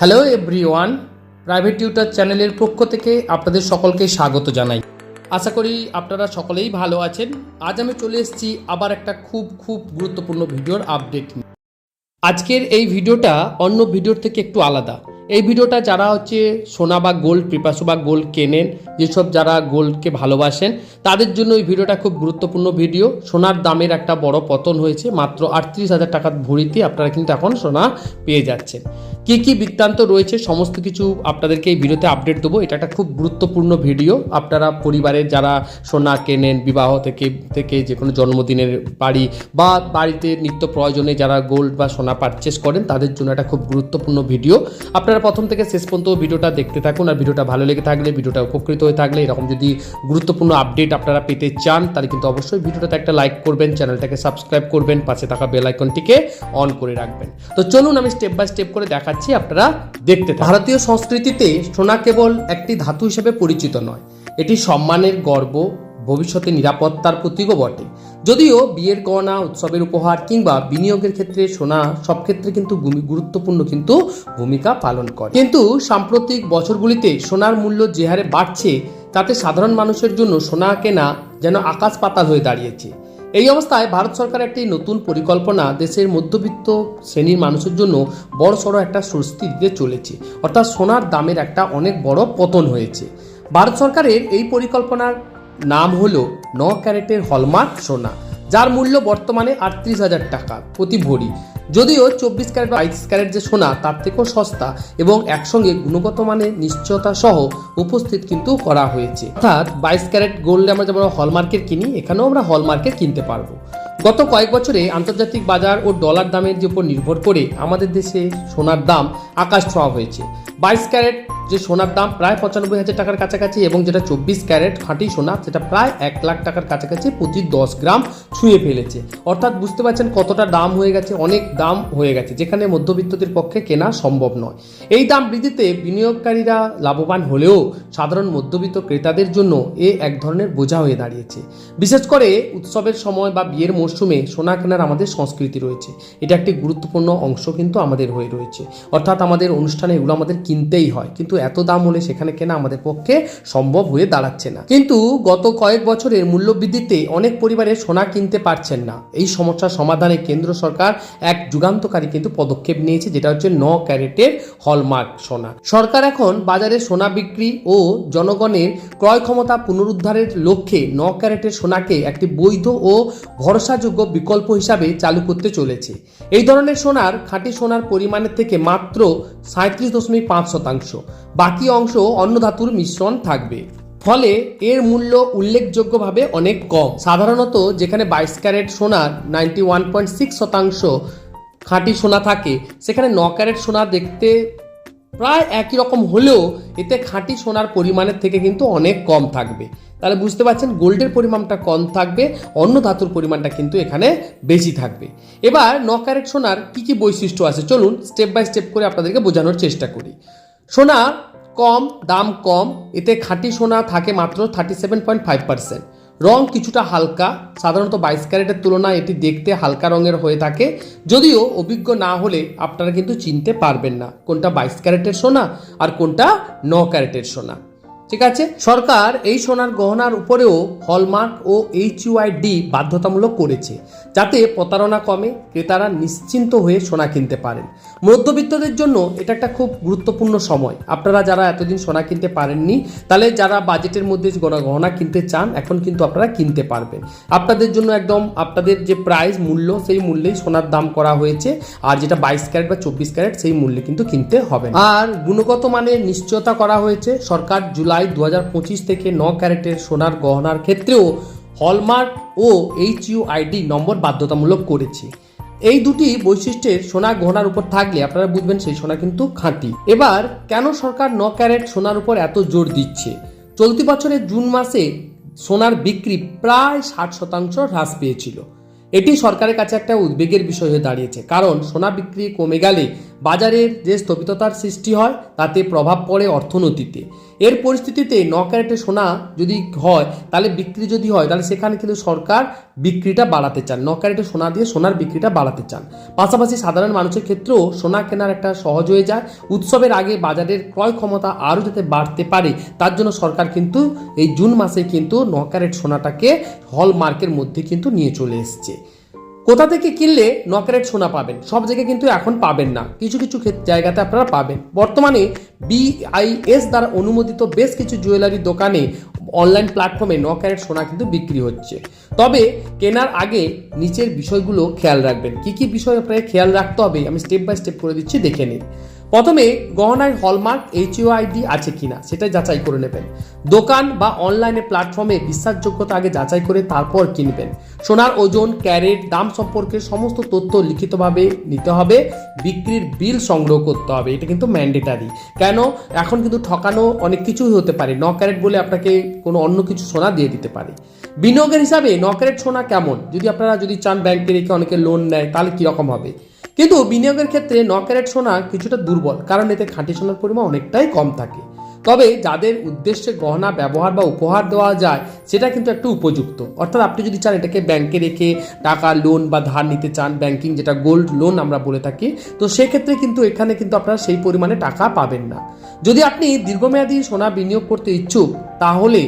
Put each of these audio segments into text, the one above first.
Hello everyone private tutor চ্যানেলের পক্ষ থেকে আপনাদের সকলকে স্বাগত জানাই। আশা করি আপনারা সকলেই ভালো আছেন। আজ আমি চলে এসেছি আবার একটা খুব খুব গুরুত্বপূর্ণ ভিডিওর আপডেট নিয়ে। আজকের এই ভিডিওটা অন্য ভিডিওর থেকে একটু আলাদা। এই ভিডিওটা যারা হচ্ছে সোনা বা গোল্ড প্রিপাসু বা গোল্ড কেনেন, যেসব যারা গোল্ডকে ভালোবাসেন, তাদের জন্য এই ভিডিওটা খুব গুরুত্বপূর্ণ ভিডিও। সোনার দামের একটা বড় পতন হয়েছে, মাত্র আটত্রিশ হাজার টাকার ভরিতে আপনারা কিন্তু এখন সোনা পেয়ে যাচ্ছেন। কি কি বৃত্তান্ত রয়েছে, সমস্ত কিছু আপনাদেরকে এই ভিডিওতে আপডেট দেবো। এটা একটা খুব গুরুত্বপূর্ণ ভিডিও। আপনারা পরিবারের যারা সোনা কেনেন, বিবাহ থেকে থেকে যে কোনো জন্মদিনের বাড়ি বা বাড়িতে নিত্য প্রয়োজনে যারা গোল্ড বা সোনা পারচেস করেন, তাদের জন্য একটা খুব গুরুত্বপূর্ণ ভিডিও। আপনারা প্রথম থেকে শেষ পর্যন্ত ভিডিওটা দেখতে থাকুন আর ভিডিওটা ভালো লেগে থাকলে, ভিডিওটা উপকৃত হয়ে থাকলে, এরকম যদি গুরুত্বপূর্ণ আপডেট আপনারা পেতে চান, তাহলে কিন্তু অবশ্যই ভিডিওটাতে একটা লাইক করবেন, চ্যানেলটাকে সাবস্ক্রাইব করবেন, পাশে থাকা বেল আইকনটিকে অন করে রাখবেন। তো চলুন আমি স্টেপ বাই স্টেপ করে দেখাচ্ছি আপনারা দেখতে ভারতীয় সংস্কৃতিতে সোনা কেবল একটি ধাতু হিসেবে পরিচিত নয়, এটি সম্মানের গর্ব, ভবিষ্যতে নিরাপত্তার প্রতীকও বটে। যদিও বিয়ের গহনা, উৎসবের উপহার কিংবা বিনিয়োগের ক্ষেত্রে সোনা সব ক্ষেত্রে কিন্তু গুরুত্বপূর্ণ কিন্তু ভূমিকা পালন করে। কিন্তু সাম্প্রতিক বছরগুলিতে সোনার মূল্য যে হারে বাড়ছে, তাতে সাধারণ মানুষের জন্য সোনা কেনা যেন আকাশ পাতাল হয়ে দাঁড়িয়েছে। এই অবস্থায় ভারত সরকার একটি নতুন পরিকল্পনা দেশের মধ্যবিত্ত শ্রেণির মানুষের জন্য বড় সড়ো একটা স্বস্তি দিতে চলেছে। অর্থাৎ সোনার দামের একটা অনেক বড় পতন হয়েছে। ভারত সরকারের এই পরিকল্পনার নাম হল ন ক্যারেটের হলমার্ক সোনা, যার মূল্য বর্তমানে আটত্রিশ হাজার টাকা প্রতি ভরি। যদিও চব্বিশ ক্যারেট বা বাইশ ক্যারেট যে সোনা, তার থেকেও সস্তা এবং একসঙ্গে গুণগত মানের নিশ্চয়তা সহ উপস্থিত কিন্তু করা হয়েছে। অর্থাৎ বাইশ ক্যারেট গোল্ডে আমরা যেমন হলমার্কের কিনি, এখানেও আমরা হলমার্কের কিনতে পারব। গত কয়েক বছরে আন্তর্জাতিক বাজার ও ডলার দামের যে উপর নির্ভর করে আমাদের দেশে সোনার দাম আকাশ ছোঁয়া হয়েছে। বাইশ ক্যারেট যে সোনার দাম প্রায় পঁচানব্বই হাজার টাকার কাছাকাছি এবং যেটা চব্বিশ ক্যারেট খাঁটি সোনা, সেটা প্রায় এক লাখ টাকার কাছাকাছি প্রতি দশ গ্রাম ছুঁয়ে ফেলেছে। অর্থাৎ বুঝতে পারছেন কতটা দাম হয়ে গেছে, অনেক দাম হয়ে গেছে, যেখানে মধ্যবিত্তদের পক্ষে কেনা সম্ভব নয়। এই দাম বৃদ্ধিতে বিনিয়োগকারীরা লাভবান হলেও সাধারণ মধ্যবিত্ত ক্রেতাদের জন্য এ এক ধরনের বোঝা হয়ে দাঁড়িয়েছে। বিশেষ করে উৎসবের সময় বা বিয়ের মরশুমে সোনা কেনার আমাদের সংস্কৃতি রয়েছে। এটা একটি গুরুত্বপূর্ণ অংশ কিন্তু আমাদের হয়ে রয়েছে। অর্থাৎ আমাদের অনুষ্ঠানে এগুলো আমাদের কিনতেই হয়। কিন্তু এত দাম হলে সেখানে কেনা আমাদের পক্ষে সম্ভব হয়ে দাঁড়াচ্ছে না। কিন্তু গত কয়েক বছরের মূল্যবৃদ্ধিতে অনেক পরিবারে সোনা কিনতে পারছেন না। এই সমস্যার সমাধানে কেন্দ্র সরকার এক যুগান্তকারী কিন্তু পদক্ষেপ নিয়েছে, যেটা হচ্ছে ন ক্যারেটের হলমার্ক সোনা। সরকার এখন বাজারে সোনা বিক্রি ও জনগণের ক্রয় ক্ষমতা পুনরুদ্ধারের লক্ষ্যে ন ক্যারেটের সোনাকে একটি বৈধ ও ভরসাযোগ্য বিকল্প হিসাবে চালু করতে চলেছে। এই ধরনের সোনার খাঁটি সোনার পরিমাণের থেকে মাত্র সাঁত্রিশ দশমিক পাঁচ শতাংশ। বাকি অংশ অন্য ধাতুর মিশ্রণ থাকবে। ফলে এর মূল্য উল্লেখযোগ্যভাবে অনেক কম। সাধারণত যেখানে বাইশ ক্যারেট সোনার নাইনটি ওয়ান পয়েন্ট সিক্স শতাংশ খাঁটি সোনা থাকে, সেখানে ন ক্যারেট সোনা দেখতে প্রায় একই রকম হলেও এতে খাঁটি সোনার পরিমাণের থেকে কিন্তু অনেক কম থাকবে। তাহলে বুঝতে পারছেন গোল্ডের পরিমাণটা কম থাকবে অন্য ধাতুর পরিমাণটা কিন্তু এখানে বেশি থাকবে। এবার ন ক্যারেট সোনার কি কি বৈশিষ্ট্য আছে? চলুন স্টেপ বাই স্টেপ করে আপনাদেরকে বোঝানোর চেষ্টা করি। সোনা কম, দাম কম, এতে খাঁটি সোনা থাকে মাত্র thirty seven point five percent রং কিছুটা হালকা, সাধারণত বাইশ ক্যারেটের তুলনায় এটি দেখতে হালকা রঙের হয়ে থাকে। যদিও অভিজ্ঞ না হলে আপনারা কিন্তু চিনতে পারবেন না কোনটা বাইশ ক্যারেটের সোনা আর কোনটা ন ক্যারেটের সোনা। ঠিক আছে? সরকার এই সোনার গহনার উপরেও হলমার্ক ও এইচ ডি বাধ্যতামূলক করেছে, যাতে প্রতারণা কমে, ক্রেতারা নিশ্চিন্ত হয়ে সোনা কিনতে পারেন। মধ্যবিত্তদের জন্য এটা একটা খুব গুরুত্বপূর্ণ সময়। আপনারা যারা এতদিন সোনা কিনতে পারেননি, তাহলে যারা বাজেটের মধ্যে গহনা গহনা কিনতে চান, এখন কিন্তু আপনারা কিনতে পারবেন। আপনাদের জন্য একদম আপনাদের যে প্রাইস মূল্য, সেই মূল্যেই সোনার দাম করা হয়েছে। আর যেটা বাইশ ক্যারেট বা চব্বিশ ক্যারেট, সেই মূল্যে কিন্তু কিনতে হবে আর গুণগত মানে নিশ্চয়তা করা হয়েছে। সরকার জুলাই দু থেকে ন ক্যারেটের সোনার গহনার ক্ষেত্রেও হলমার্ক ও এইচ আইডি নম্বর বাধ্যতামূলক করেছে। এই দুটি বৈশিষ্ট্যের সোনা গহনার উপর থাকলে আপনারা বুঝবেন সেই সোনা কিন্তু খাঁটি। এবার কেন সরকার ন ক্যারেট সোনার উপর এত জোর দিচ্ছে? চলতি বছরের জুন মাসে সোনার বিক্রি প্রায় ষাট শতাংশ হ্রাস পেয়েছিল। এটি সরকারের কাছে একটা উদ্বেগের বিষয় হয়ে দাঁড়িয়েছে, কারণ সোনা বিক্রি কমে গেলে বাজারের যে স্থবিরতার সৃষ্টি হয়, তাতে প্রভাব পড়ে অর্থনীতিতে। এর পরিস্থিতিতে ন ক্যারেটে সোনা যদি হয়, তাহলে বিক্রি যদি হয়, তাহলে সেখানে কিন্তু সরকার বিক্রিটা বাড়াতে চান। ন ক্যারেটে সোনা দিয়ে সোনার বিক্রিটা বাড়াতে চান। পাশাপাশি সাধারণ মানুষের ক্ষেত্রেও সোনা কেনার একটা সহজ হয়ে যায়। উৎসবের আগে বাজারের ক্রয় ক্ষমতা আরও যাতে বাড়তে পারে, তার জন্য সরকার কিন্তু এই জুন মাসে কিন্তু ন ক্যারেট সোনাটাকে হলমার্কের মধ্যে কিন্তু নিয়ে চলে এসছে। কোথা থেকে কিনলে নকারেট সোনা পাবেন? সব জায়গায় কিন্তু এখন পাবেন না। কিছু কিছু জায়গাতে আপনারা পাবেন। বর্তমানে বিআইএস দ্বারা অনুমোদিত বেশ কিছু জুয়েলারি দোকানে অনলাইন প্ল্যাটফর্মে ন ক্যারেট সোনা কিন্তু বিক্রি হচ্ছে। তবে কেনার আগে নিচের বিষয়গুলো খেয়াল রাখবেন। কি কি বিষয় আপনাকে খেয়াল রাখতে হবে আমি স্টেপ বাই স্টেপ করে দিচ্ছি, দেখে নিন। প্রথমে গহনার হলমার্ক এইচইউ আইডি আছে কিনা সেটা যাচাই করে নেবেন। দোকান বা অনলাইনে প্ল্যাটফর্মে বিশ্বাসযোগ্যতা আগে যাচাই করে তারপর কিনবেন। সোনার ওজন ক্যারেট দাম সম্পর্কে সমস্ত তথ্য লিখিতভাবে নিতে হবে। বিক্রির বিল সংগ্রহ করতে হবে, এটা কিন্তু ম্যান্ডেটারি কেন? এখন কিন্তু ঠকানো অনেক কিছুই হতে পারে। ন ক্যারেট বলে আপনাকে কোনো অন্য কিছু সোনা দিয়ে দিতে পারে। বিনিয়োগের হিসাবে ন ক্যারেট সোনা কেমন? যদি আপনারা যদি চান ব্যাংকে রেখে অনেকে লোন নেয়, তাহলে কীরকম হবে? কিন্তু বিনিয়োগের ক্ষেত্রে ন ক্যারেট সোনা কিছুটা দুর্বল, কারণ এতে খাঁটি সোনার পরিমাণ অনেকটাই কম থাকে। তবে যাদের উদ্দেশ্যে গহনা ব্যবহার বা উপহার দেওয়া যায়, সেটা কিন্তু একটু উপযুক্ত। অর্থাৎ আপনি যদি চান এটাকে ব্যাংকে রেখে টাকা লোন বা ধার নিতে চান ব্যাংকিং যেটা গোল্ড লোন আমরা বলে থাকি, তো সেক্ষেত্রে কিন্তু এখানে কিন্তু আপনারা সেই পরিমাণে টাকা পাবেন না। যদি আপনি দীর্ঘমেয়াদী সোনা বিনিয়োগ করতে ইচ্ছুক, তাহলে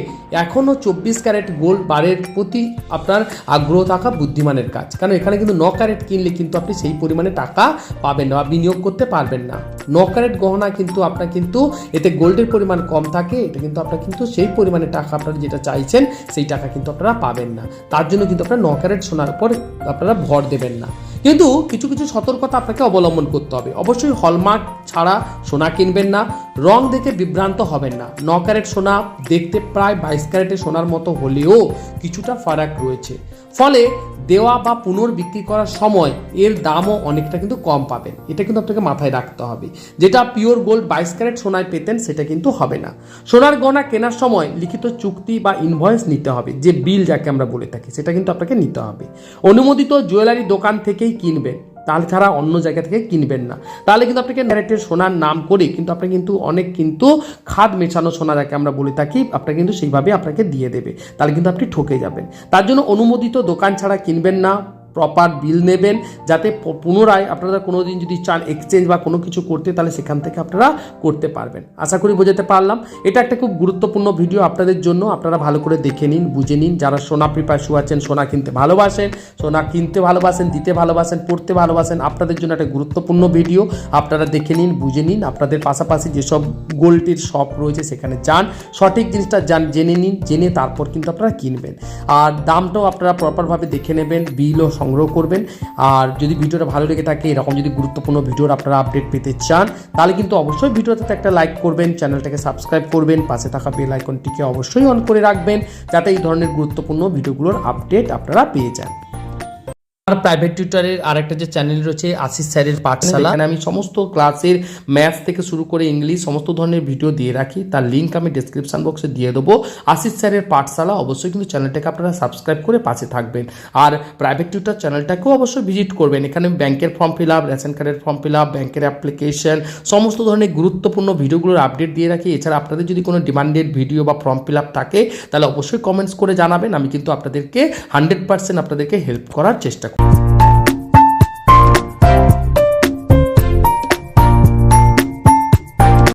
এখনও চব্বিশ ক্যারেট গোল্ড বারের প্রতি আপনার আগ্রহ থাকা বুদ্ধিমানের কাজ। কারণ এখানে কিন্তু ন ক্যারেট কিনলে কিন্তু আপনি সেই পরিমাণে টাকা পাবেন না বা বিনিয়োগ করতে পারবেন না। ন ক্যারেট গহনা কিন্তু আপনার কিন্তু এতে গোল্ডের পরিমাণ কম থাকে, এটা কিন্তু আপনার কিন্তু সেই পরিমাণে টাকা আপনারা যেটা চাইছেন, সেই টাকা কিন্তু আপনারা পাবেন না। তার জন্য কিন্তু আপনারা ন ক্যারেট সোনার উপর আপনারা ভর দেবেন না। কিন্তু কিছু কিছু সতর্কতা আপনাকে অবলম্বন করতে হবে। অবশ্যই হলমার্ক ছাড়া সোনা কিনবেন না, রং দেখে বিভ্রান্ত হবেন না। ন ক্যারেট সোনা দেখতে প্রায় বাইশ ক্যারেটের সোনার মতো হলেও কিছুটা ফারাক রয়েছে। ফলে দেওয়া বা পুনর্বিক্রি করার সময় এর দামও অনেকটা কিন্তু কম পাবেন। এটা কিন্তু আপনাকে মাথায় রাখতে হবে। যেটা পিওর গোল্ড বাইশ ক্যারেট সোনায় পেতেন, সেটা কিন্তু হবে না। সোনার গহনা কেনার সময় লিখিত চুক্তি বা ইনভয়েস নিতে হবে, যে বিল যাকে আমরা বলে থাকি, সেটা কিন্তু আপনাকে নিতে হবে। অনুমোদিত জুয়েলারি দোকান থেকেই কিনবেন। তাহলে ছাড়া অন্য জায়গা থেকে কিনবেন না। তাহলে কিন্তু আপনাকে ন্যারেটের সোনার নাম করে কিন্তু আপনি কিন্তু অনেক কিন্তু খাদ মেশানো সোনা যাকে আমরা বলে থাকি, আপনাকে কিন্তু সেইভাবে আপনাকে দিয়ে দেবে। তাহলে কিন্তু আপনি ঠকে যাবেন। তার জন্য অনুমোদিত দোকান ছাড়া কিনবেন না। প্রপার বিল নেবেন, যাতে পুনরায় আপনারা কোনো দিন যদি চান এক্সচেঞ্জ বা কোনো কিছু করতে, তাহলে সেখান থেকে আপনারা করতে পারবেন। আশা করি বোঝাতে পারলাম। এটা একটা খুব গুরুত্বপূর্ণ ভিডিও আপনাদের জন্য। আপনারা ভালো করে দেখে নিন, বুঝে নিন। যারা সোনা প্রিপাসু আছেন, সোনা কিনতে ভালোবাসেন, সোনা কিনতে ভালোবাসেন, দিতে ভালোবাসেন, পড়তে ভালোবাসেন, আপনাদের জন্য একটা গুরুত্বপূর্ণ ভিডিও আপনারা দেখে নিন, বুঝে নিন। আপনাদের পাশাপাশি যেসব গোল্ডটির শপ রয়েছে, সেখানে যান। সঠিক জিনিসটা জান, জেনে নিন, জেনে তারপর কিন্তু আপনারা কিনবেন। আর দামটাও আপনারা প্রপারভাবে দেখে নেবেন। বিলও সংগ্রহ করবেন। আর যদি ভিডিওটা ভালো লেগে থাকে, এরকম যদি গুরুত্বপূর্ণ ভিডিওর আপনারা আপডেট পেতে চান, তাহলে কিন্তু অবশ্যই ভিডিওটাতে একটা লাইক করবেন, চ্যানেলটাকে সাবস্ক্রাইব করবেন, পাশে থাকা বেল আইকনটিকে অবশ্যই অন করে রাখবেন, যাতে এই ধরনের গুরুত্বপূর্ণ ভিডিওগুলোর আপডেট আপনারা পেয়ে যান। আর প্রাইভেট টিউটারের আরেকটা যে চ্যানেল রয়েছে আশিস স্যারের পাঠশালা। এখানে আমি সমস্ত ক্লাসের ম্যাথ থেকে শুরু করে ইংলিশ সমস্ত ধরনের ভিডিও দিয়ে রাখি। তার লিঙ্ক আমি ডিসক্রিপশন বক্সে দিয়ে দেবো। আশিস স্যারের পাঠশালা অবশ্যই কিন্তু চ্যানেলটাকে আপনারা সাবস্ক্রাইব করে পাশে থাকবেন। আর প্রাইভেট টিউটার চ্যানেলটাকেও অবশ্যই ভিজিট করবেন। এখানে ব্যাংকের ফর্ম ফিল আপ রেশন কার্ডের ফর্ম ফিল আপ ব্যাংকের অ্যাপ্লিকেশন সমস্ত ধরনের গুরুত্বপূর্ণ ভিডিওগুলোর আপডেট দিয়ে রাখি। এছাড়া আপনাদের যদি কোনো ডিমান্ডেড ভিডিও বা ফর্ম ফিল আপ থাকে তাহলে অবশ্যই কমেন্টস করে জানাবেন। আমি কিন্তু আপনাদেরকে হান্ড্রেড পার্সেন্ট আপনাদেরকে হেল্প করার চেষ্টা Bye.